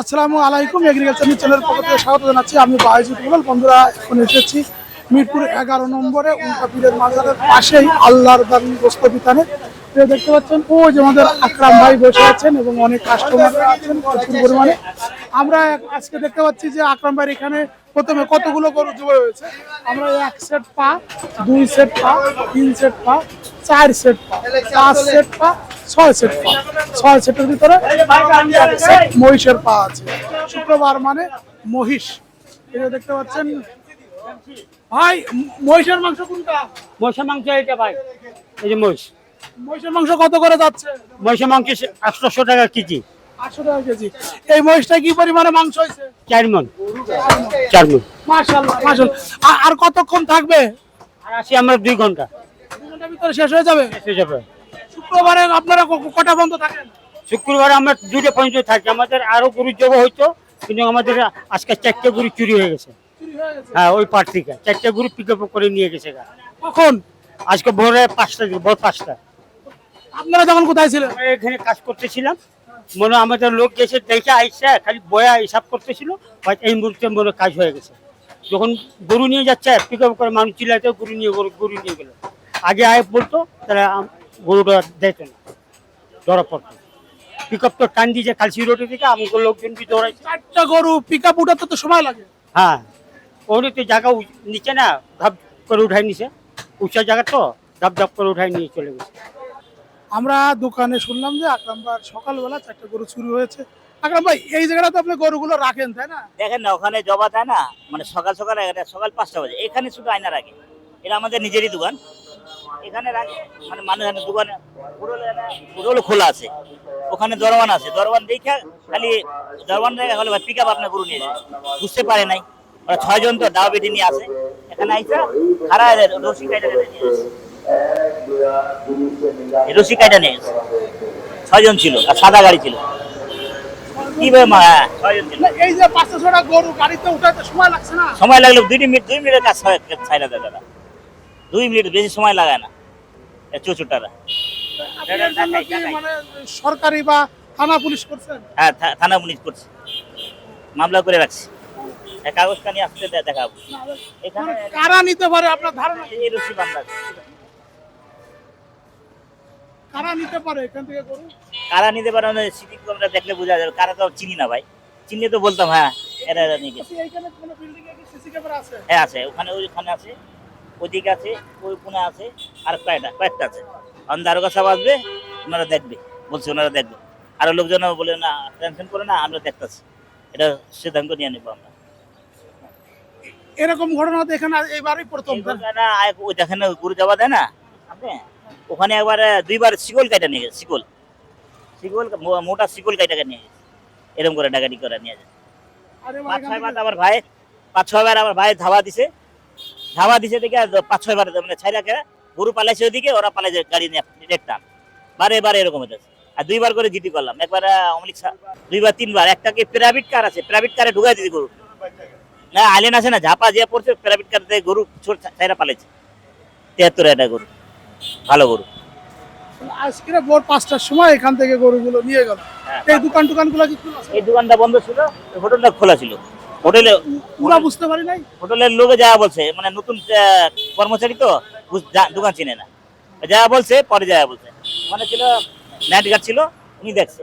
আসসালামু আলাইকুম এগ্রিকালচার চ্যানেলের পক্ষ থেকে স্বাগত জানাচ্ছি। আমি বাহাজুদ বলাল বন্ধুরা, এখন এসেছি মিরপুর এগারো নম্বরে, উল্টা পীরের মাজারের পাশেই, আল্লাহর দান গোস্ত বিতানে। দেখতে পাচ্ছেন, ও যে আমাদের আকরাম ভাই বসে আছেন এবং অনেক কাস্টমার আছেন প্রচুর পরিমাণে। আমরা আজকে দেখতে পাচ্ছি যে আকরাম ভাই এখানে প্রথমে কতগুলো গরু জবাই হয়েছে? আমরা এক সেট পা, দুই সেট পা, তিন সেট পা, চার সেট পা, পাঁচ সেট পা ছয় সেট পা। ছয় সেটের ভিতরে সেট মহিষের পা আছে। শুক্রবার মানে মহিষ। এটা দেখতে পাচ্ছেন ভাই মহিষের মাংস কোনটা? মহিষের মাংস এটা ভাই এই যে মহিষ। মহিষের মাংস কত করে যাচ্ছে? মহিষের মাংস আটশোশো টাকা কেজি। আটশো টাকা কেজি। এই মহিষটা কি পরিমাণে মাংস হয়েছে? চার মন চার মন মাশাল্লাহ মাশাল্লাহ আর কতক্ষণ থাকবে? আর আসি আমরা দুই ঘণ্টা। দু ঘণ্টার ভিতরে শেষ হয়ে যাবে? শেষ হয়ে যাবে। শুক্রবারে আপনারা কটা বন্ধ থাকেন? শুক্রবার আমরা দুটো পর্যন্ত থাকি। আমাদের আরও গরু জব হইতো কিন্তু আমাদের আজকে চারটে গরু চুরি হয়ে গেছে। হয়ে ওই পার্ট চারটে গরু পিক আপ করে নিয়ে গেছে কখন? আজকে ভোরে পাঁচটা ভোর পাঁচটা। আপনারা তখন কোথায় ছিলেন? এখানে কাজ করতেছিলাম। মনে আমাদের লোক গেছে দেখে আইসা খালি বয়া হিসাব করতেছিল হয়তো এই মুহূর্তে মনে কাজ হয়ে গেছে। যখন গরু নিয়ে যাচ্ছে পিক আপ করে মানুষ চিল্লাতে গরু নিয়ে গরু নিয়ে গেল। আগে আয় বলতো তাহলে গরুটা দিত না। ধরা পড়তো পিক আপ তো টান দিয়েছে কালসি রোডের দিকে আমাকে লোকজন কি দৌড়াইছে চারটা গরু পিক আপ উঠাতে তো সময় লাগে। হ্যাঁ। ওখানে তো জায়গা নিচে না ধাপ করে উঠাই নিছে। উঁচা জায়গা তো ধাপ ধাপ করে উঠাই নিয়ে চলে গেছে। আমরা দোকানে শুনলাম যে আকরাম ভাই সকালবেলা চারটা গরু চুরি হয়েছে। আকরাম ভাই এই জায়গাটাতে আপনি গরুগুলো রাখেন তাই না? দেখেন না ওখানে জবা দেয় না মানে সকাল সকাল এটা সকাল পাঁচটা বাজে। এখানে শুধু আয়না রাখে এটা আমাদের নিজেরই দোকান। এখানে রাখে মানে মানুষ দোকানে খোলা আছে। ওখানে দরওয়ান আছে। দরওয়ান দেখে খালি দেখে হলে পিক আপ আপনার গরু নিয়ে যায় বুঝতে পারে নাই। ওরা ছয়জন তো দাও নিয়ে আসে। এখানে আইসা খারা রশি কাইটা নিয়ে গেছে রশি কাইটা নিয়ে ছয়জন ছিল আর সাদা গাড়ি ছিল। মা হ্যাঁ, ছয়জন ছিল। এই যে গরু গাড়িতে উঠাতে সময় লাগছে না। সময় লাগল দুই মিনিট দুই মিনিটের কাজ দেয় দাদা। দুই মিনিট বেশি সময় লাগায় না। চুচুটারা মানে সরকারি বা থানা পুলিশ করছেন হ্যাঁ থানা পুলিশ করছে। মামলা করে রাখছি। এই কাগজ কানি আসতে দেখাবো। এখানে মানে কারা নিতে পারে আপনার ধারণা? এই রশি বান্ধা কারা নিতে পারে এখান থেকে গরু? কারা নিতে পারে না সিটি দেখলে বোঝা যাবে। কারা তো চিনি না ভাই। চিনলে তো বলতাম হ্যাঁ এরা এরা নিয়ে গেছে। আচ্ছা, এইখানে কোনো বিল্ডিং এ সিসি ক্যামেরা আছে? হ্যাঁ আছে। ওখানে ওইখানে আছে। ওইদিকে আছে ওই কোণে আছে আর কয়েকটা কয়েকটা আছে। অন্ধারকা সব আসবে ওনারা দেখবে। বলছে ওনারা দেখবে। আরও লোকজন বলে না টেনশন করে না আমরা দেখতেছি। এটা সিদ্ধান্ত নিয়ে নেব আমরা। এরকম ঘটনা তো এখানে এইবারই প্রথম। আয়- ওই দেখেন না, গুরু যাওয়া দেয় না? আপনি? ওখানে একবার দুইবার শিকল কাইটা নিয়ে গেছে শিকল। শিকল মোটা শিকল কাইটাকে নিয়ে গেছে। এরকম করে ডাকাতি করে নিয়ে যায়। পাঁচ ছয় বার আমার ভাই পাঁচ ছয় বার আমার ভাই ধাবা দিছে। ধাবা দিছে আর পাঁচ ছয় বার মানে ছাইরাকে গরু পালাইছে ওদিকে ওরা পালাইছে গাড়ি নিয়ে দেখতাম বারে বারে এরকম হতেছে আর দুইবার করে জিটি করলাম। একবার অমলিক দুইবার তিনবার। একটা একটাকে প্রাইভেট কার আছে? প্রাইভেট কারে ঢুকাই দিছি গরু। না আইলেন আছে না ঝাপা যে পড়ছে প্রাইভেট কার থেকে গরু ছোট ছাইরা পালাইছে। তিয়াত্তর একটা গরু। ভালো গরু। আজকে ভোর পাঁচটার সময় এখান থেকে গরুগুলো নিয়ে গেল। হ্যাঁ। এই দোকান টোকানগুলো কি? এই দোকানটা বন্ধ ছিল হোটেলটা খোলা ছিল। হোটেলে পুরা বুঝতে পারি নাই। হোটেলের লোকে যা বলছে মানে নতুন কর্মচারী তো দোকান চিনে না। যা বলছে পরে যা বলছে। মানে ছিল নাইট গার্ড ছিল উনি দেখছে।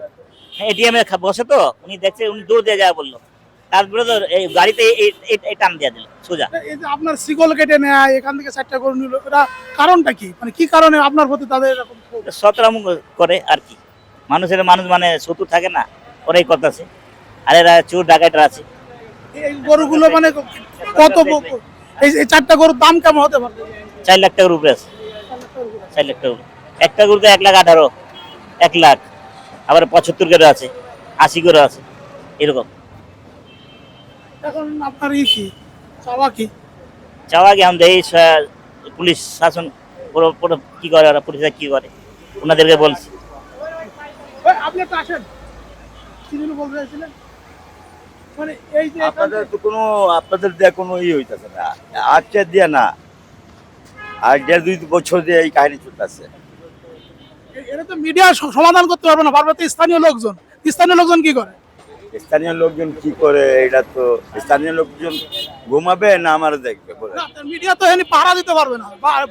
এটিএম এ বসে তো উনি দেখছে উনি দৌড় দিয়ে যা বলল। তারপরে তো এই গাড়িতে এই- টান দিয়ে দিল সোজা। এই যে আপনার শিকল কেটে নেয় এখান থেকে চারটা গরু নিল এটা কারণটা কি? মানে কি কারণে আপনার প্রতি তাদের এরকম সতরাম করে আর কি। মানুষের মানুষ মানে শত্রু থাকে না ওরাই করতেছে। আর এরা চোর ডাকাইটার আছে। এই গরুগুলো মানে কত এই চারটা গরুর দাম কেমন হতে পারে? চার লাখ টাকার উপরে আছে। চার লাখ টাকা একটা গরুতে এক লাখ আঠারো এক লাখ। আবার পঁচাত্তর করে আছে আশি করে আছে এরকম। এখন আপনার ই কি? চাওয়া কি? চাওয়া কি? আমাদের এই পুলিশ শাসন কি করে? ওরা পুলিশরা কি করে? ওনাদেরকে বলছি। আপনি আসেন। বলতে চাইছিলেন? মানে এই যে আপনাদের তো কোনো আপনাদের দিয়ে কোনো ই হইতেছে না। আজকে দিয়ে না আর দেড় দুই বছর দিয়ে এই কাহিনী চলতেছে। এটা তো মিডিয়া সমাধান করতে পারবে না পারবে তো স্থানীয় লোকজন। স্থানীয় লোকজন কি করে? স্থানীয় লোকজন কি করে এটা তো স্থানীয় লোকজন ঘুমাবে না আমার দেখবে বলে। মিডিয়া তো এখানে পাহারা দিতে পারবে না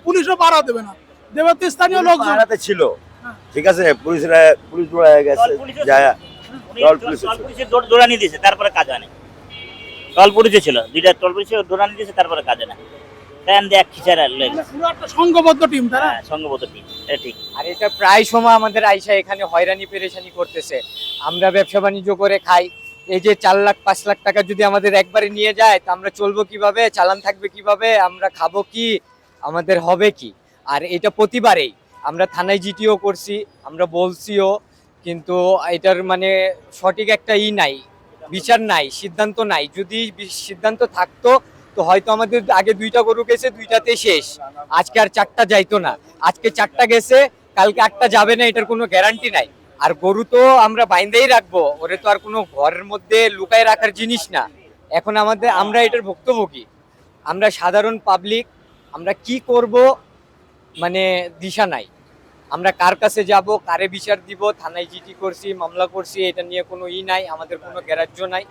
পুলিশও পাহারা দেবে না। দেবে তো স্থানীয় লোকজন। পাহারাতে ছিল। হ্যাঁ। ঠিক আছে পুলিশরা পুলিশ গেছে যায় পুলিশের দৌড়ানি দিয়েছে তারপরে কাজ হয় না। টল পুলিশে ছিল দুইটা টল পুলিশে দৌড়ানি দিয়েছে তারপরে কাজ হয় না। ট্রেন দিয়ে এক খিচারা লয়ে মানে গেছে পুরো একটা সংঘবদ্ধ টিম তাই না? হ্যাঁ টিম এটা ঠিক। আর এটা প্রায় সময় আমাদের আইসা এখানে হয়রানি পেরেশানি করতেছে। আমরা ব্যবসা বাণিজ্য করে খাই। এই যে চার লাখ পাঁচ লাখ টাকা যদি আমাদের একবারে নিয়ে যায় তা আমরা চলবো কীভাবে? চালান থাকবে কীভাবে? আমরা খাব কি? আমাদের হবে কি? আর এটা প্রতিবারেই। আমরা থানায় জিটিও করছি আমরা বলছিও কিন্তু এটার মানে সঠিক একটা ই নাই, বিচার নাই, সিদ্ধান্ত নাই। যদি সিদ্ধান্ত থাকতো, তো হয়তো আমাদের আগে দুইটা গরু গেছে দুইটাতে শেষ। আজকে আর চারটা যাইতো না। আজকে চারটা গেছে, কালকে আটটা যাবে না, এটার কোনো গ্যারান্টি নাই। আর গরু তো আমরা বাইন্দেই রাখব, ওরে তো আর কোনো ঘরের মধ্যে লুকায় রাখার জিনিস না। এখন আমাদের, আমরা এটার ভুক্তভোগী। আমরা সাধারণ পাবলিক আমরা কি করব মানে দিশা নাই। আমরা কার কাছে যাব কারে বিচার দিব থানায় জিটি করছি মামলা করছি এটা নিয়ে কোনো ই নাই আমাদের কোনো গ্যারাজ্য নাই।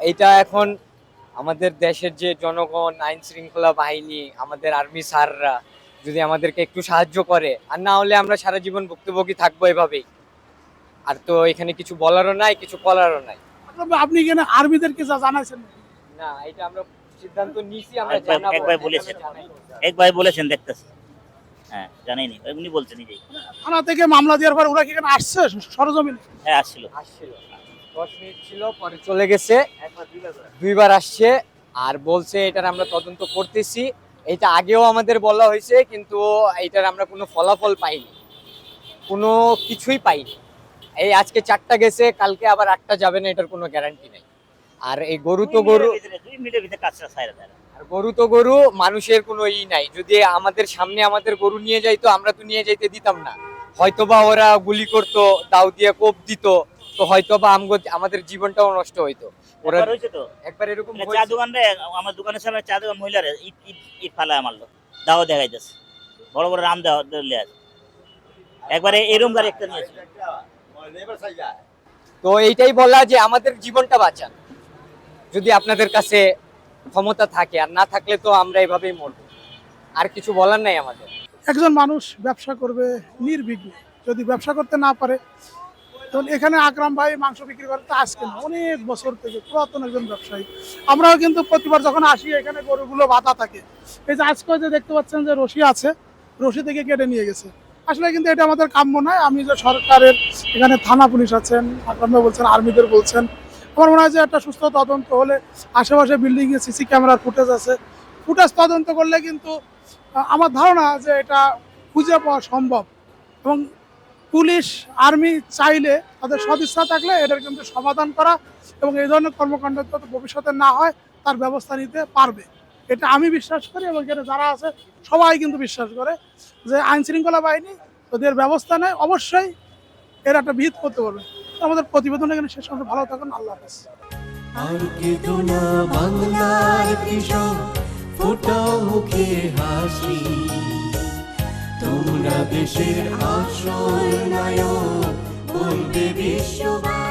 এটা এখন আমাদের দেশের যে জনগণ আইন শৃঙ্খলা বাহিনী আমাদের আর্মি স্যাররা যদি আমাদেরকে একটু সাহায্য করে আর না হলে আমরা সারা জীবন ভুক্তভোগী থাকব এভাবেই। আর তো এখানে কিছু বলারও নাই কিছু করারও নাই। আপনি এখানে আর্মিদেরকে যা জানাইছেন। না এটা আমরা সিদ্ধান্ত নিয়েছি আমরা একবার- একবার বলেছেন। আমরা জানাইবো। এক ভাই বলেছেন দেখতেছি। হ্যাঁ জানাইনি। উনি বলছেন নিজেই থানা থেকে মামলা দেওয়ার পর ওরা কি এখানে আসছে? সরজমিন? হ্যাঁ আসছিল। আসছিল। দশ মিনিট ছিল পরে চলে গেছে। দুইবার আসছে আর বলছে এটার আমরা তদন্ত করতেছি। এটা আগেও আমাদের বলা হয়েছে কিন্তু এটার আমরা কোনো ফলাফল পাইনি। কোনো কিছুই পাইনি। এই আজকে চারটা গেছে কালকে আবার আটটা যাবে না এটার কোনো গ্যারান্টি নেই। আর এই গরু তো গরু দুই মিনিটের ভিতরে কাজটা সাইরা দেয় আর গরু তো গরু মানুষের কোনো ই নাই। যদি আমাদের সামনে আমাদের গরু নিয়ে যাইতো আমরা তো নিয়ে যাইতে দিতাম না। হয়তোবা ওরা গুলি করতো দাও দিয়ে কোপ দিত তো হয়তোবা আমাদের জীবনটাও নষ্ট হইতো। ওরা একবার এরকম মানে চা। দোকান আমার দোকানের সামনে চা দোকান মহিলারে ইট ইট ইট ফালায় মারলো। দাও দেখাইতেছে। বড় বড় রাম দেওয়া দিলে একবারে এরম গাড়ি একটা নিয়েছে তো এইটাই বলা যে আমাদের জীবনটা বাঁচান। যদি আপনাদের কাছে ক্ষমতা থাকে, আর না থাকলে তো আমরা এভাবেই মরবো। আর কিছু বলার নাই আমাদের। একজন মানুষ ব্যবসা করবে নির্বিঘ্নে, যদি ব্যবসা করতে না পারে, তখন এখানে আকরাম ভাই মাংস বিক্রি করে তো আজকে না, অনেক বছর থেকে পুরাতন একজন ব্যবসায়ী। আমরাও কিন্তু প্রতিবার যখন আসি, এখানে গরুগুলো বাধা থাকে। এই যে আজকে যে দেখতে পাচ্ছেন যে রশি আছে, রশি থেকে কেটে নিয়ে গেছে। আসলে কিন্তু এটা আমাদের কাম্য নয়। আমি যে সরকারের এখানে থানা পুলিশ আছেন, আকরাম ভাই বলছেন, আর্মিদের বলছেন আমার মনে হয় যে একটা সুস্থ তদন্ত হলে আশেপাশে বিল্ডিংয়ে সিসি ক্যামেরার ফুটেজ আছে ফুটেজ তদন্ত করলে কিন্তু আমার ধারণা যে এটা খুঁজে পাওয়া সম্ভব। এবং পুলিশ আর্মি চাইলে তাদের সদিচ্ছা থাকলে এটার কিন্তু সমাধান করা এবং এই ধরনের কর্মকাণ্ড যাতে ভবিষ্যতে না হয়, তার ব্যবস্থা নিতে পারবে। এটা আমি বিশ্বাস করি এবং এখানে যারা আছে, সবাই কিন্তু বিশ্বাস করে যে আইন শৃঙ্খলা বাহিনী যদি এর ব্যবস্থা নেয়, অবশ্যই এর একটা ভিত করতে পারবে। আমাদের প্রতিবেদন এখানে শেষ। পর্যন্ত ভালো থাকুন। আল্লাহ তোমরা দেশের আসল নায়ক বলবে বিশ্ববাসী।